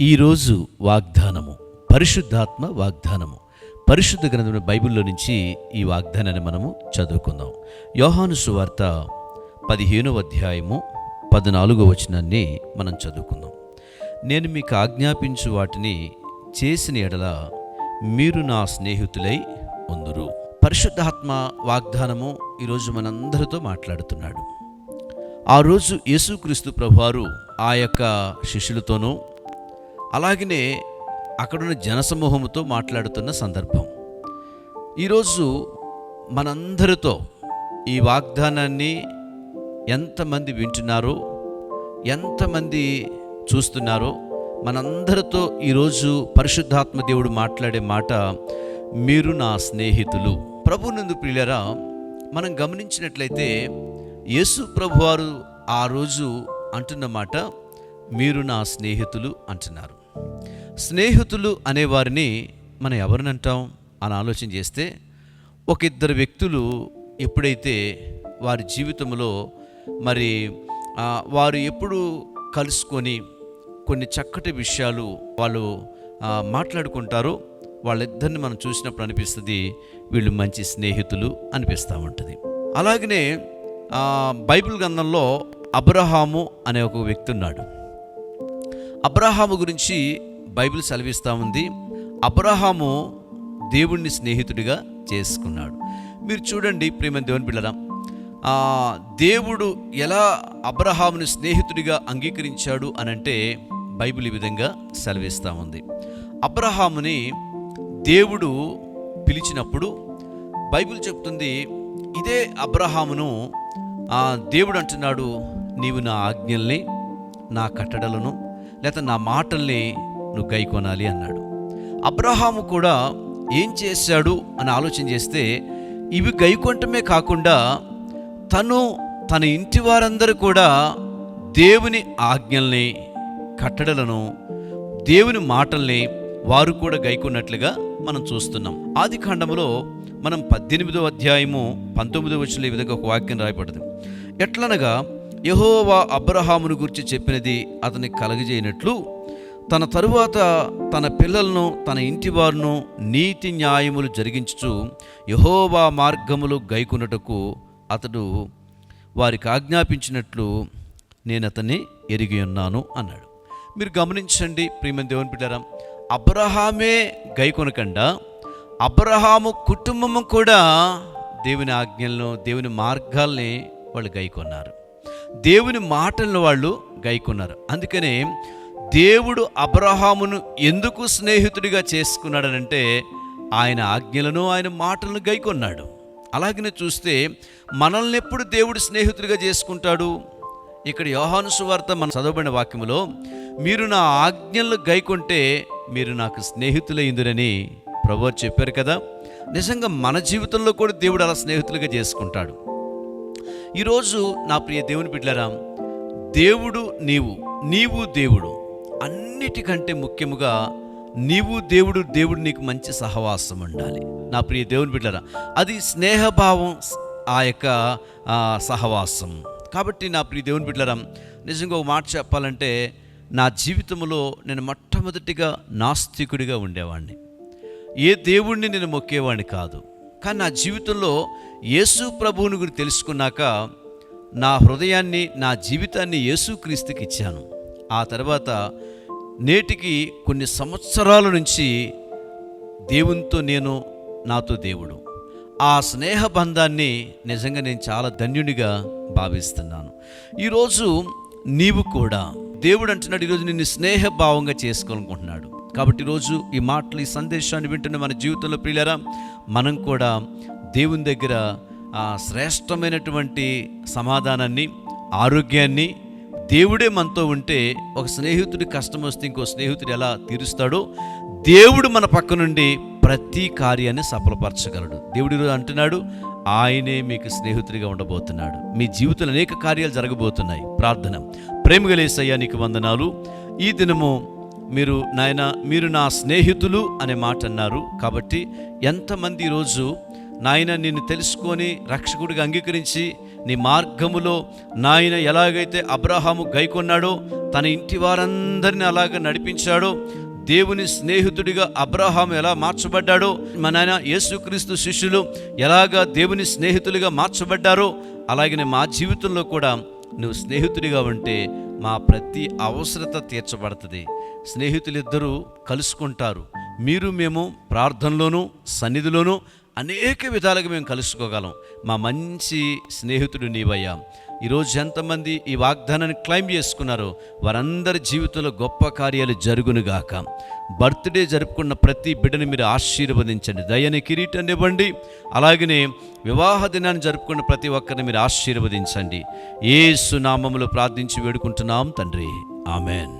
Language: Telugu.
ఈరోజు వాగ్దానము పరిశుద్ధాత్మ వాగ్దానము. పరిశుద్ధ గ్రంథం బైబిల్లో నుంచి ఈ వాగ్దానాన్ని మనము చదువుకుందాం. యోహాను సువార్త పదిహేనవ అధ్యాయము పద్నాలుగో వచనాన్ని మనం చదువుకుందాం. నేను మీకు ఆజ్ఞాపించు వాటిని చేసిన ఎడల మీరు నా స్నేహితులై ఉందురు. పరిశుద్ధాత్మ వాగ్దానము ఈరోజు మనందరితో మాట్లాడుతున్నాడు. ఆ రోజు యేసుక్రీస్తు ప్రభువారు ఆ యొక్క శిష్యులతోనూ అలాగనే అక్కడున్న జనసమూహంతో మాట్లాడుతున్న సందర్భం. ఈరోజు మనందరితో ఈ వాగ్దానాన్ని ఎంతమంది వింటున్నారో ఎంతమంది చూస్తున్నారో మనందరితో ఈరోజు పరిశుద్ధాత్మ దేవుడు మాట్లాడే మాట మీరు నా స్నేహితులు. ప్రభు నందు ప్రియులరా మనం గమనించినట్లయితే యేసు ప్రభువారు ఆ రోజు అంటున్న మాట మీరు నా స్నేహితులు అంటున్నారు. స్నేహితులు అనేవారిని మనం ఎవరిని అంటాం అని ఆలోచన చేస్తే ఒక ఇద్దరు వ్యక్తులు ఎప్పుడైతే వారి జీవితంలో మరి వారు ఎప్పుడు కలుసుకొని కొన్ని చక్కటి విషయాలు వాళ్ళు మాట్లాడుకుంటారో వాళ్ళిద్దరిని మనం చూసినప్పుడు అనిపిస్తుంది వీళ్ళు మంచి స్నేహితులు అనిపిస్తూ ఉంటుంది. అలాగనే బైబిల్ గ్రంథంలో అబ్రహాము అనే ఒక వ్యక్తి ఉన్నాడు. అబ్రహాము గురించి బైబిల్ సెలవిస్తూ ఉంది. అబ్రహాము దేవుణ్ణి స్నేహితుడిగా చేసుకున్నాడు. మీరు చూడండి ప్రేమ దేవుని పిల్లరా దేవుడు ఎలా అబ్రహాముని స్నేహితుడిగా అంగీకరించాడు అనంటే బైబిల్ ఈ విధంగా సెలవిస్తూ ఉంది. అబ్రహాముని దేవుడు పిలిచినప్పుడు బైబిల్ చెప్తుంది ఇదే అబ్రహామును దేవుడు అంటున్నాడు నీవు నా ఆజ్ఞల్ని నా కట్టడలను లేక నా మాటల్ని నువ్వు గైకొనాలి అన్నాడు. అబ్రహాము కూడా ఏం చేశాడు అని ఆలోచన చేస్తే ఇవి గైకొంటమే కాకుండా తను తన ఇంటి వారందరూ కూడా దేవుని ఆజ్ఞల్ని కట్టడలను దేవుని మాటల్ని వారు కూడా గైకొన్నట్లుగా మనం చూస్తున్నాం. ఆది కాండములో మనం పద్దెనిమిదో అధ్యాయము పంతొమ్మిదో వచ్చిన ఈ విధంగా ఒక వాక్యం రాయబడింది. ఎట్లనగా యహోవా అబ్రహామును గురించి చెప్పినది అతని కలగజేయనట్లు తన తరువాత తన పిల్లలను తన ఇంటి వారును నీతి న్యాయములు జరిగించుచు యహోవా మార్గములు గైకొనుటకు అతడు వారికి ఆజ్ఞాపించినట్లు నేను అతన్ని ఎరిగి ఉన్నాను అన్నాడు. మీరు గమనించండి ప్రియమ దేవుని బిడ్డారా అబ్రహామే గైకొనకుండా అబ్రహాము కుటుంబము కూడా దేవుని ఆజ్ఞలను దేవుని మార్గాల్ని వాళ్ళు గైకొన్నారు. దేవుని మాటలను వాళ్ళు గైకొన్నారు. అందుకనే దేవుడు అబ్రహామును ఎందుకు స్నేహితుడిగా చేసుకున్నాడనంటే ఆయన ఆజ్ఞలను ఆయన మాటలను గైకొన్నాడు. అలాగనే చూస్తే మనల్ని ఎప్పుడు దేవుడు స్నేహితుడిగా చేసుకుంటాడు? ఇక్కడ యోహాను సువార్త మన చదవబడిన వాక్యములో మీరు నా ఆజ్ఞలను గైకొంటే మీరు నాకు స్నేహితులైందురని ప్రభు చెప్పారు కదా? నిజంగా మన జీవితంలో కూడా దేవుడు అలా స్నేహితులుగా చేసుకుంటాడు. ఈరోజు నా ప్రియ దేవుని బిడ్డలరా దేవుడు నీవు నీవు దేవుడు. అన్నిటికంటే ముఖ్యముగా నీవు దేవుడు దేవుడు నీకు మంచి సహవాసం ఉండాలి. నా ప్రియ దేవుని బిడ్డరా అది స్నేహభావం ఆ యొక్క సహవాసం. కాబట్టి నా ప్రియ దేవుని బిడ్డరా నిజంగా ఒక మాట చెప్పాలంటే నా జీవితంలో నేను మొట్టమొదటిగా నాస్తికుడిగా ఉండేవాడిని ఏ దేవుణ్ణి నేను మొక్కేవాడిని కాదు. కానీ నా జీవితంలో యేసు ప్రభువుని గురించి తెలుసుకున్నాక నా హృదయాన్ని నా జీవితాన్ని యేసుక్రీస్తుకి ఇచ్చాను. ఆ తర్వాత నేటికి కొన్ని సంవత్సరాల నుంచి దేవునితో నేను నాతో దేవుడు. ఆ స్నేహ బంధాన్ని నిజంగా నేను చాలా ధన్యుడిగా భావిస్తున్నాను. ఈరోజు నీవు కూడా దేవుడు అంటున్నాడు ఈరోజు నిన్ను స్నేహభావంగా చేసుకోవాలనుకుంటున్నాడు. కాబట్టి ఈరోజు ఈ మాటలు ఈ సందేశాన్ని వింటున్న మన జీవితంలో ప్రియులరా మనం కూడా దేవుని దగ్గర శ్రేష్టమైనటువంటి సమాధానాన్ని ఆరోగ్యాన్ని దేవుడే మనతో ఉంటే ఒక స్నేహితుడి కష్టం వస్తే ఇంకో స్నేహితుడు ఎలా తీరుస్తాడో దేవుడు మన పక్క నుండి ప్రతి కార్యాన్ని సఫలపరచగలడు. దేవుడు అంటున్నాడు ఆయనే మీకు స్నేహితుడిగా ఉండబోతున్నాడు. మీ జీవితంలో అనేక కార్యాలు జరగబోతున్నాయి. ప్రార్థన. ప్రేమగలేసయ్యా నీకు వందనాలు. ఈ దినము మీరు నాయన మీరు నా స్నేహితులు అనే మాట అన్నారు. కాబట్టి ఎంతమంది ఈరోజు నాయన నిన్ను తెలుసుకొని రక్షకుడిగా అంగీకరించి నీ మార్గములో నాయన ఎలాగైతే అబ్రహాము గైకొన్నాడో తన ఇంటి వారందరిని అలాగ నడిపించాడో దేవుని స్నేహితుడిగా అబ్రహాం ఎలా మార్చబడ్డాడో మన నాయన యేసుక్రీస్తు శిష్యులు ఎలాగా దేవుని స్నేహితులుగా మార్చబడ్డారో అలాగనే మా జీవితంలో కూడా నువ్వు స్నేహితుడిగా ఉంటే మా ప్రతి అవసరత తీర్చబడుతుంది. స్నేహితులిద్దరూ కలుసుకుంటారు. మీరు మేము ప్రార్థనలోనూ సన్నిధిలోనూ అనేక విధాలుగా మేము కలుసుకోగలం. మా మంచి స్నేహితుడు నీవయ్యా. ఈరోజు ఎంతమంది ఈ వాగ్దానాన్ని క్లైమ్ చేసుకున్నారో వారందరి జీవితంలో గొప్ప కార్యాలు జరుగునుగాక. బర్త్డే జరుపుకున్న ప్రతి బిడ్డని మీరు ఆశీర్వదించండి. దయని కిరీటాన్ని ఇవ్వండి. అలాగనే వివాహ దినాన్ని జరుపుకున్న ప్రతి ఒక్కరిని మీరు ఆశీర్వదించండి. ఏ సునామములు ప్రార్థించి వేడుకుంటున్నాం తండ్రి. ఆమెన్.